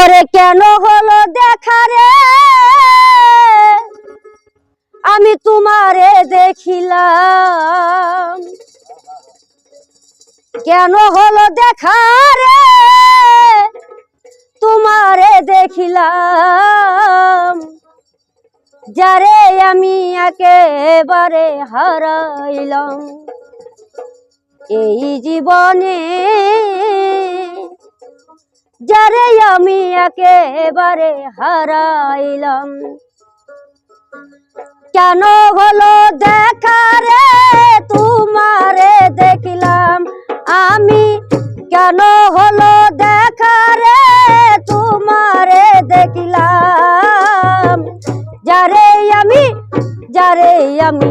ওরে কেন হলো দেখা রে? আমি তোমারে দেখিলাম। কেন হলো দেখা রে? তোমারে দেখিলাম। যারে আমি একেবারে হারাইলাম। এই জীবনে যারে আমি একেবারে হারাইলাম, কেন হলো দেখা রে, তোমারে দেখিলাম আমি, কেন হলো দেখা রে, তোমারে দেখিলাম, যারে আমি যারে আমি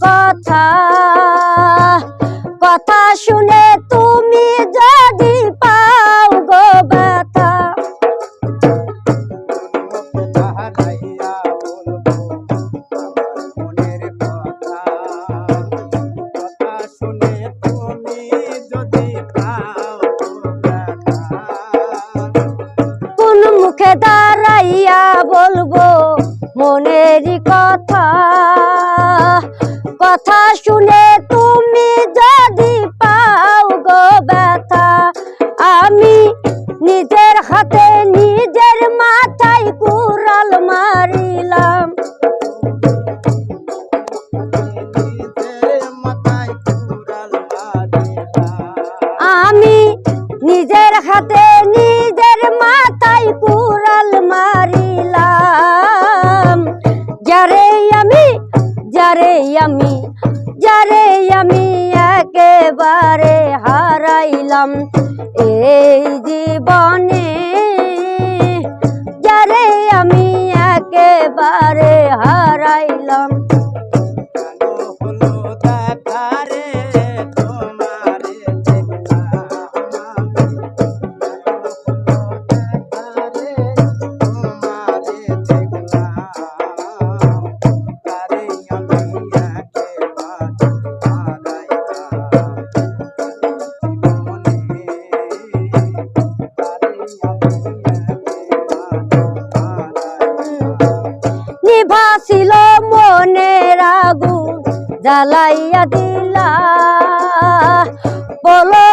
কথা কথা শুনে তুমি যদি শুনে তুমি যদি পাও গো ব্যথা আমি নিজের হাতে নিজের মাথায় হারাইলাম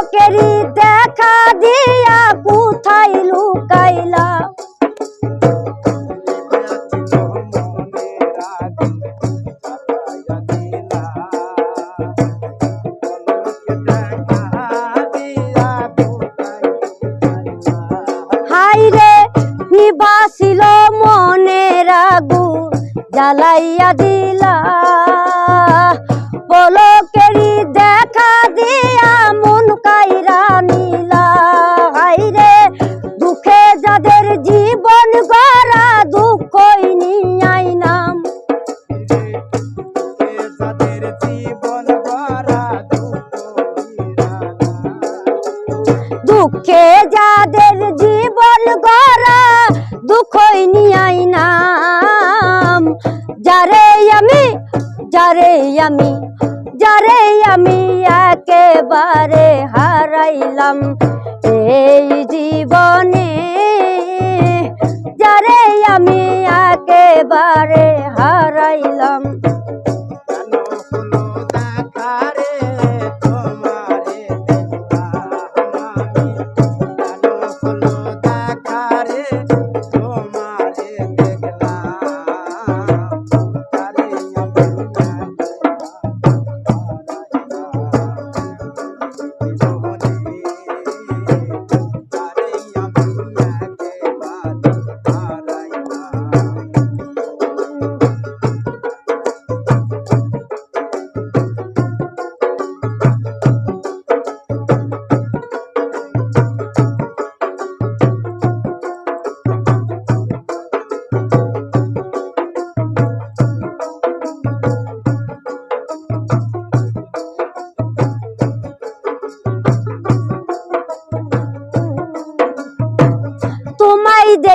পলকেরি দেখা দিয়া কোথায় লুকাইলা? দুঃখে যাদের জীবন গড়া, দুঃখই নিয়াই নাম। যারে আমি যারে আমি যারে আমি একেবারে হারাইলাম এই জীবনে। যারে আমি একেবারে হারাইলাম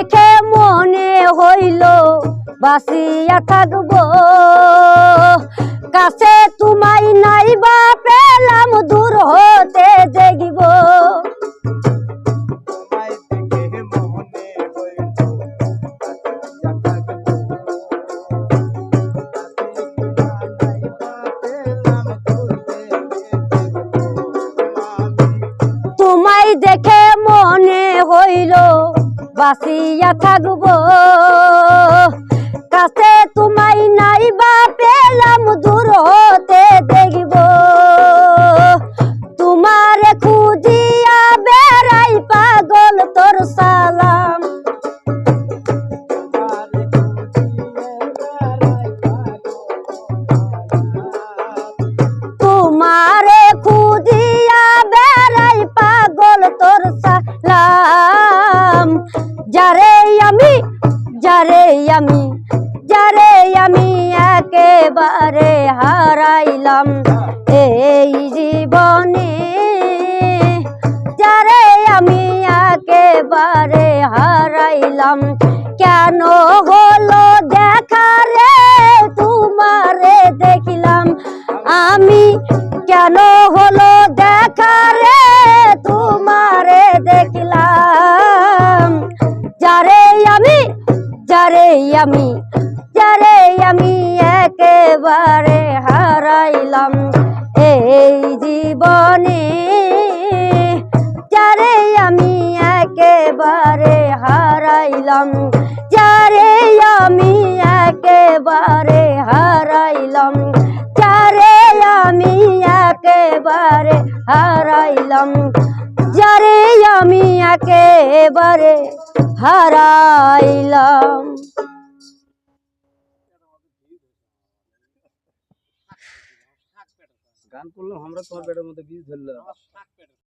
দেখে মনে হইল বাঁচিয়া থাকব। কাছে তোমায় নাই বা পেলাম দূর হতে দেখিব। তোমায় দেখে মনে হইল বাসিয়া থাকব। কাছে তোমায় নাই বা পেলাম দূর হতে দেখব। হারাইলাম কেন হলো দেখা রে? তোমারে দেখিলাম। আমি কেন হলো দেখা রে? তোমারে দেখলাম। যারে আমি যারে আমি যারে আমি একেবারে যারে আমি একেবারে হারাইলাম। গান করলাম আমরা তোমার পেটের মধ্যে বীজ ধরলাম